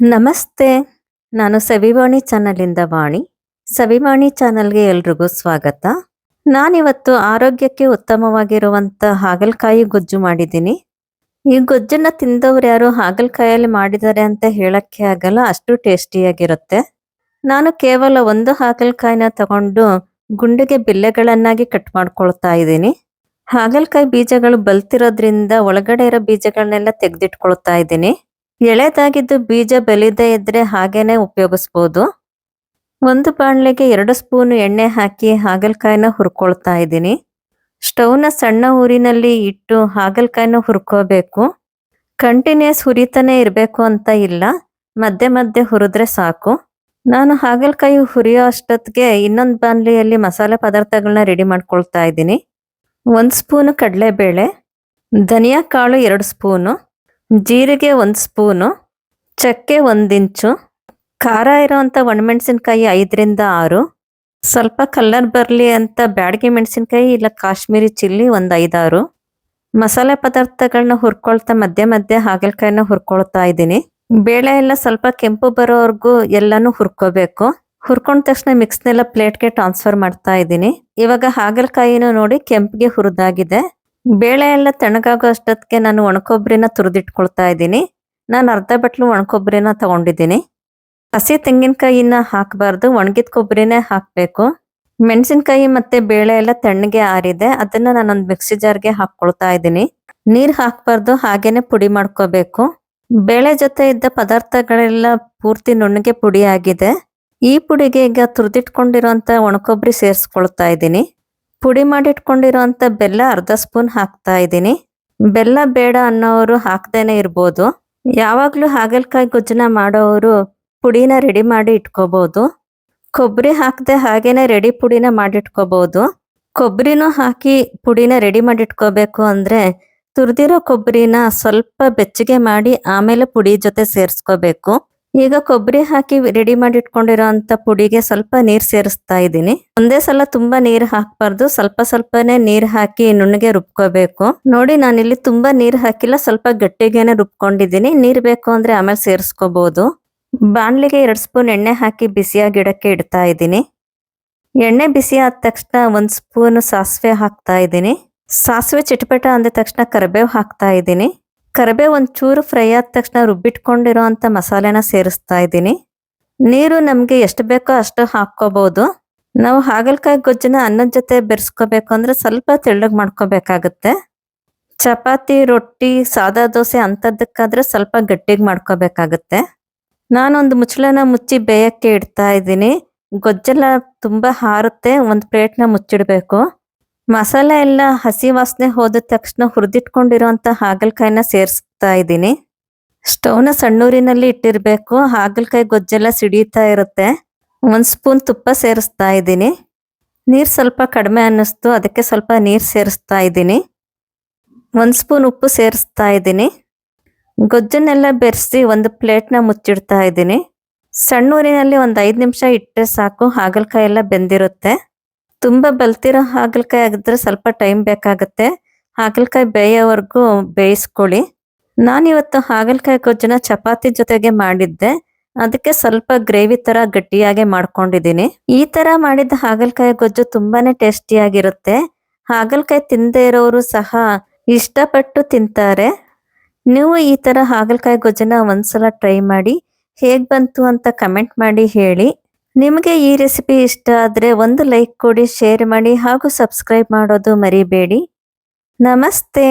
ನಮಸ್ತೆ, ನಾನು ಸವಿವಾಣಿ ಚಾನಲಿಂದ ವಾಣಿ. ಸವಿವಾಣಿ ಚಾನಲ್ಗೆ ಎಲ್ರಿಗೂ ಸ್ವಾಗತ. ನಾನಿವತ್ತು ಆರೋಗ್ಯಕ್ಕೆ ಉತ್ತಮವಾಗಿರುವಂತ ಹಾಗಲಕಾಯಿ ಗೊಜ್ಜು ಮಾಡಿದ್ದೀನಿ. ಈ ಗೊಜ್ಜನ್ನ ತಿಂದವ್ರು ಯಾರು ಹಾಗಲಕಾಯಲ್ಲಿ ಮಾಡಿದ್ದಾರೆ ಅಂತ ಹೇಳಕ್ಕೆ ಆಗಲ್ಲ, ಅಷ್ಟು ಟೇಸ್ಟಿಯಾಗಿರುತ್ತೆ. ನಾನು ಕೇವಲ ಒಂದು ಹಾಗಲಕಾಯಿನ ತಗೊಂಡು ಗುಂಡಿಗೆ ಬಿಲ್ಲೆಗಳನ್ನಾಗಿ ಕಟ್ ಮಾಡ್ಕೊಳ್ತಾ ಇದ್ದೀನಿ. ಹಾಗಲಕಾಯಿ ಬೀಜಗಳು ಬಲ್ತಿರೋದ್ರಿಂದ ಒಳಗಡೆ ಇರೋ ಬೀಜಗಳನ್ನೆಲ್ಲ ತೆಗೆದಿಟ್ಕೊಳ್ತಾ ಇದ್ದೀನಿ. ಎಳೆದಾಗಿದ್ದು ಬೀಜ ಬೆಳೆದೇ ಇದ್ರೆ ಹಾಗೇನೆ ಉಪಯೋಗಿಸ್ಬೋದು. ಒಂದು ಬಾಣಲೆಗೆ ಎರಡು ಸ್ಪೂನ್ ಎಣ್ಣೆ ಹಾಕಿ ಹಾಗಲಕಾಯಿನ ಹುರ್ಕೊಳ್ತಾ ಇದ್ದೀನಿ. ಸ್ಟವ್ನ ಸಣ್ಣ ಊರಿನಲ್ಲಿ ಇಟ್ಟು ಹಾಗಲಕಾಯಿನ ಹುರ್ಕೋಬೇಕು. ಕಂಟಿನ್ಯೂಸ್ ಹುರಿತಾನೆ ಇರಬೇಕು ಅಂತ ಇಲ್ಲ. ಮಧ್ಯೆ ಮಧ್ಯೆ ಹುರಿದ್ರೆ ಸಾಕು. ನಾನು ಹಾಗಲಕಾಯಿ ಹುರಿಯೋ ಅಷ್ಟೊತ್ತಿಗೆ ಇನ್ನೊಂದು ಬಾಣ್ಲಿಯಲ್ಲಿ ಮಸಾಲೆ ಪದಾರ್ಥಗಳನ್ನ ರೆಡಿ ಮಾಡ್ಕೊಳ್ತಾ ಇದ್ದೀನಿ. ಒಂದು ಸ್ಪೂನು ಕಡಲೆಬೇಳೆ, ಧನಿಯಾ ಕಾಳು ಎರಡು ಸ್ಪೂನು ಜೀರಿಗೆ ಒಂದು ಸ್ಪೂನು, ಚಕ್ಕೆ ಒಂದಿಂಚು ಖಾರ ಇರೋವಂಥ ಒಣಮೆಣಸಿನ್ಕಾಯಿ ಐದರಿಂದ ಆರು, ಸ್ವಲ್ಪ ಕಲರ್ ಬರಲಿ ಅಂತ ಬ್ಯಾಡಗಿ ಮೆಣಸಿನ್ಕಾಯಿ ಇಲ್ಲ ಕಾಶ್ಮೀರಿ ಚಿಲ್ಲಿ ಒಂದು ಐದಾರು. ಮಸಾಲೆ ಪದಾರ್ಥಗಳನ್ನ ಹುರ್ಕೊಳ್ತಾ ಮಧ್ಯೆ ಮಧ್ಯೆ ಹಾಗಲಕಾಯಿನ ಹುರ್ಕೊಳ್ತಾ ಇದ್ದೀನಿ. ಬೇಳೆ ಎಲ್ಲ ಸ್ವಲ್ಪ ಕೆಂಪು ಬರೋವರೆಗೂ ಎಲ್ಲಾನು ಹುರ್ಕೋಬೇಕು. ಹುರ್ಕೊಂಡ ತಕ್ಷಣ ಮಿಕ್ಸ್ನೆಲ್ಲ ಪ್ಲೇಟ್ಗೆ ಟ್ರಾನ್ಸ್ಫರ್ ಮಾಡ್ತಾ ಇದ್ದೀನಿ. ಇವಾಗ ಹಾಗಲಕಾಯಿನೂ ನೋಡಿ ಕೆಂಪಿಗೆ ಹುರಿದಾಗಿದೆ. ಬೇಳೆ ಎಲ್ಲ ತಣ್ಣಗಾಗೋ ಅಷ್ಟೊತ್ತಿಗೆ ನಾನು ಒಣಕೊಬ್ಬರಿನ ತುರಿದಿಟ್ಕೊಳ್ತಾ ಇದ್ದೀನಿ. ನಾನು ಅರ್ಧ ಬಟ್ಲು ಒಣಕೊಬ್ಬರಿನ ತಗೊಂಡಿದ್ದೀನಿ. ಹಸಿ ತೆಂಗಿನಕಾಯಿನ ಹಾಕಬಾರ್ದು. ಒಣಗಿದ ಕೊಬ್ಬರಿನೇ ಹಾಕಬೇಕು. ಮೆಣಸಿನಕಾಯಿ ಮತ್ತೆ ಬೇಳೆ ಎಲ್ಲ ತಣ್ಣಗೆ ಆರಿದೆ. ಅದನ್ನ ನಾನೊಂದು ಮಿಕ್ಸಿ ಜಾರ್ಗೆ ಹಾಕ್ಕೊಳ್ತಾ ಇದ್ದೀನಿ. ನೀರ್ ಹಾಕಬಾರ್ದು. ಹಾಗೇನೆ ಪುಡಿ ಮಾಡ್ಕೋಬೇಕು. ಬೇಳೆ ಜೊತೆ ಇದ್ದ ಪದಾರ್ಥಗಳೆಲ್ಲ ಪೂರ್ತಿ ನುಣ್ಣಗೆ ಪುಡಿ ಆಗಿದೆ. ಈ ಪುಡಿಗೆ ಈಗ ತುರಿದಿಟ್ಕೊಂಡಿರೋಂಥ ಒಣಕೊಬ್ಬರಿ ಸೇರಿಸ್ಕೊಳ್ತಾ ಇದ್ದೀನಿ. ಪುಡಿ ಮಾಡಿಟ್ಕೊಂಡಿರೋಂಥ ಬೆಲ್ಲ ಅರ್ಧ ಸ್ಪೂನ್ ಹಾಕ್ತಾ ಇದ್ದೀನಿ. ಬೆಲ್ಲ ಬೇಡ ಅನ್ನೋರು ಹಾಕ್ದೇನೆ ಇರ್ಬೋದು. ಯಾವಾಗ್ಲೂ ಹಾಗಲಕಾಯಿ ಗೊಜ್ಜನ ಮಾಡೋರು ಪುಡಿನ ರೆಡಿ ಮಾಡಿ ಇಟ್ಕೋಬಹುದು ಕೊಬ್ಬರಿ ಹಾಕದೆ ಹಾಗೇನೆ ರೆಡಿ ಪುಡಿನ ಮಾಡಿಟ್ಕೋಬಹುದು ಕೊಬ್ಬರಿನೂ ಹಾಕಿ ಪುಡಿನ ರೆಡಿ ಮಾಡಿ ಇಟ್ಕೋಬೇಕು ಅಂದ್ರೆ ತುರಿದಿರೋ ಕೊಬ್ಬರಿನ ಸ್ವಲ್ಪ ಬೆಚ್ಚಗೆ ಮಾಡಿ ಆಮೇಲೆ ಪುಡಿ ಜೊತೆ ಸೇರಿಸ್ಕೋಬೇಕು. ಈಗ ಕೊಬ್ಬರಿ ಹಾಕಿ ರೆಡಿ ಮಾಡಿ ಇಟ್ಕೊಂಡಿರೋ ಪುಡಿಗೆ ಸ್ವಲ್ಪ ನೀರ್ ಸೇರಿಸ್ತಾ ಇದ್ದೀನಿ. ಒಂದೇ ಸಲ ತುಂಬಾ ನೀರ್ ಹಾಕ್ಬಾರ್ದು. ಸ್ವಲ್ಪ ಸ್ವಲ್ಪನೇ ನೀರ್ ಹಾಕಿ ನುಣ್ಣಗೆ ರುಬ್ಕೋಬೇಕು. ನೋಡಿ, ನಾನಿಲ್ಲಿ ತುಂಬಾ ನೀರ್ ಹಾಕಿಲ್ಲ, ಸ್ವಲ್ಪ ಗಟ್ಟಿಗೆನೆ ರುಬ್ಕೊಂಡಿದ್ದೀನಿ. ನೀರ್ ಬೇಕು ಅಂದ್ರೆ ಆಮೇಲೆ ಸೇರಿಸ್ಕೋಬಹುದು ಬಾಣ್ಲಿಗೆ ಎರಡು ಸ್ಪೂನ್ ಎಣ್ಣೆ ಹಾಕಿ ಬಿಸಿಯಾಗಿ ಇಡಕ್ಕೆ ಇಡ್ತಾ ಇದ್ದೀನಿ. ಎಣ್ಣೆ ಬಿಸಿ ಆದ ತಕ್ಷಣ ಒಂದ್ ಸ್ಪೂನ್ ಸಾಸಿವೆ ಹಾಕ್ತಾ ಇದ್ದೀನಿ. ಸಾಸಿವೆ ಚಿಟಪಟ ಅಂದ ತಕ್ಷಣ ಕರಿಬೇವು ಹಾಕ್ತಾ ಇದ್ದೀನಿ. ಕರಿಬೇವು ಒಂದು ಚೂರು ಫ್ರೈ ಆದ ತಕ್ಷಣ ರುಬ್ಬಿಟ್ಕೊಂಡಿರೋ ಅಂತ ಮಸಾಲೆನ ಸೇರಿಸ್ತಾ ಇದ್ದೀನಿ. ನೀರು ನಮಗೆ ಎಷ್ಟು ಬೇಕೋ ಅಷ್ಟು ಹಾಕ್ಕೋಬೋದು. ನಾವು ಹಾಗಲಕಾಯಿ ಗೊಜ್ಜನ ಅನ್ನದ ಜೊತೆ ಬೆರೆಸ್ಕೋಬೇಕು ಅಂದ್ರೆ ಸ್ವಲ್ಪ ತೆಳ್ಳಗೆ ಮಾಡ್ಕೋಬೇಕಾಗುತ್ತೆ. ಚಪಾತಿ, ರೊಟ್ಟಿ, ಸಾದಾ ದೋಸೆ ಅಂಥದ್ದಕ್ಕಾದ್ರೆ ಸ್ವಲ್ಪ ಗಟ್ಟಿಗೆ ಮಾಡ್ಕೋಬೇಕಾಗುತ್ತೆ. ನಾನೊಂದು ಮುಚ್ಚಳನ ಮುಚ್ಚಿ ಬೇಯಕ್ಕೆ ಇಡ್ತಾ ಇದ್ದೀನಿ. ಗೊಜ್ಜೆಲ್ಲ ತುಂಬ ಹಾರುತ್ತೆ, ಒಂದು ಪ್ಲೇಟ್ನ ಮುಚ್ಚಿಡ್ಬೇಕು. ಮಸಾಲೆ ಎಲ್ಲ ಹಸಿ ವಾಸನೆ ಹೋದ ತಕ್ಷಣ ಹುರಿದಿಟ್ಕೊಂಡಿರುವಂತ ಹಾಗಲಕಾಯಿನ ಸೇರಿಸ್ತಾ ಇದ್ದೀನಿ. ಸ್ಟವ್ನ ಸಣ್ಣೂರಿನಲ್ಲಿ ಇಟ್ಟಿರಬೇಕು. ಹಾಗಲಕಾಯಿ ಗೊಜ್ಜೆಲ್ಲ ಸಿಡಿಯುತ್ತಾ ಇರುತ್ತೆ. ಒಂದು ಸ್ಪೂನ್ ತುಪ್ಪ ಸೇರಿಸ್ತಾ ಇದ್ದೀನಿ. ನೀರು ಸ್ವಲ್ಪ ಕಡಿಮೆ ಅನ್ನಿಸ್ತು. ಅದಕ್ಕೆ ಸ್ವಲ್ಪ ನೀರು ಸೇರಿಸ್ತಾ ಇದ್ದೀನಿ. ಒಂದು ಸ್ಪೂನ್ ಉಪ್ಪು ಸೇರಿಸ್ತಾ ಇದ್ದೀನಿ. ಗೊಜ್ಜನ್ನೆಲ್ಲ ಬೆರೆಸಿ ಒಂದು ಪ್ಲೇಟ್ನ ಮುಚ್ಚಿಡ್ತಾ ಇದ್ದೀನಿ. ಸಣ್ಣೂರಿನಲ್ಲಿ ಒಂದು ಐದು ನಿಮಿಷ ಇಟ್ಟರೆ ಸಾಕು. ಹಾಗಲಕಾಯಿ ಎಲ್ಲ ಬೆಂದಿರುತ್ತೆ. ತುಂಬಾ ಬಲ್ತಿರೋ ಹಾಗಲಕಾಯಿ ಆಗಿದ್ರೆ ಸ್ವಲ್ಪ ಟೈಮ್ ಬೇಕಾಗುತ್ತೆ. ಹಾಗಲಕಾಯಿ ಬೇಯೋವರೆಗೂ ಬೇಯಿಸ್ಕೊಳ್ಳಿ. ನಾನಿವತ್ತು ಹಾಗಲಕಾಯಿ ಗೊಜ್ಜನ ಚಪಾತಿ ಜೊತೆಗೆ ಮಾಡಿದ್ದೆ. ಅದಕ್ಕೆ ಸ್ವಲ್ಪ ಗ್ರೇವಿ ತರ ಗಟ್ಟಿಯಾಗಿ ಮಾಡ್ಕೊಂಡಿದ್ದೀನಿ. ಈ ತರ ಮಾಡಿದ ಹಾಗಲಕಾಯಿ ಗೊಜ್ಜು ತುಂಬಾನೇ ಟೇಸ್ಟಿಯಾಗಿರುತ್ತೆ. ಹಾಗಲಕಾಯಿ ತಿಂದೇ ಇರೋರು ಸಹ ಇಷ್ಟಪಟ್ಟು ತಿಂತಾರೆ. ನೀವು ಈ ತರ ಹಾಗಲಕಾಯಿ ಗೊಜ್ಜನ ಒಂದ್ಸಲ ಟ್ರೈ ಮಾಡಿ. ಹೇಗ್ ಬಂತು ಅಂತ ಕಮೆಂಟ್ ಮಾಡಿ ಹೇಳಿ. ನಿಮಗೆ ಈ ರೆಸಿಪಿ ಇಷ್ಟ ಆದರೆ ಒಂದು ಲೈಕ್ ಕೊಡಿ ಶೇರ್ ಮಾಡಿ ಹಾಗೂ ಸಬ್ಸ್ಕ್ರೈಬ್ ಮಾಡೋದು ಮರಿಬೇಡಿ. ನಮಸ್ತೆ.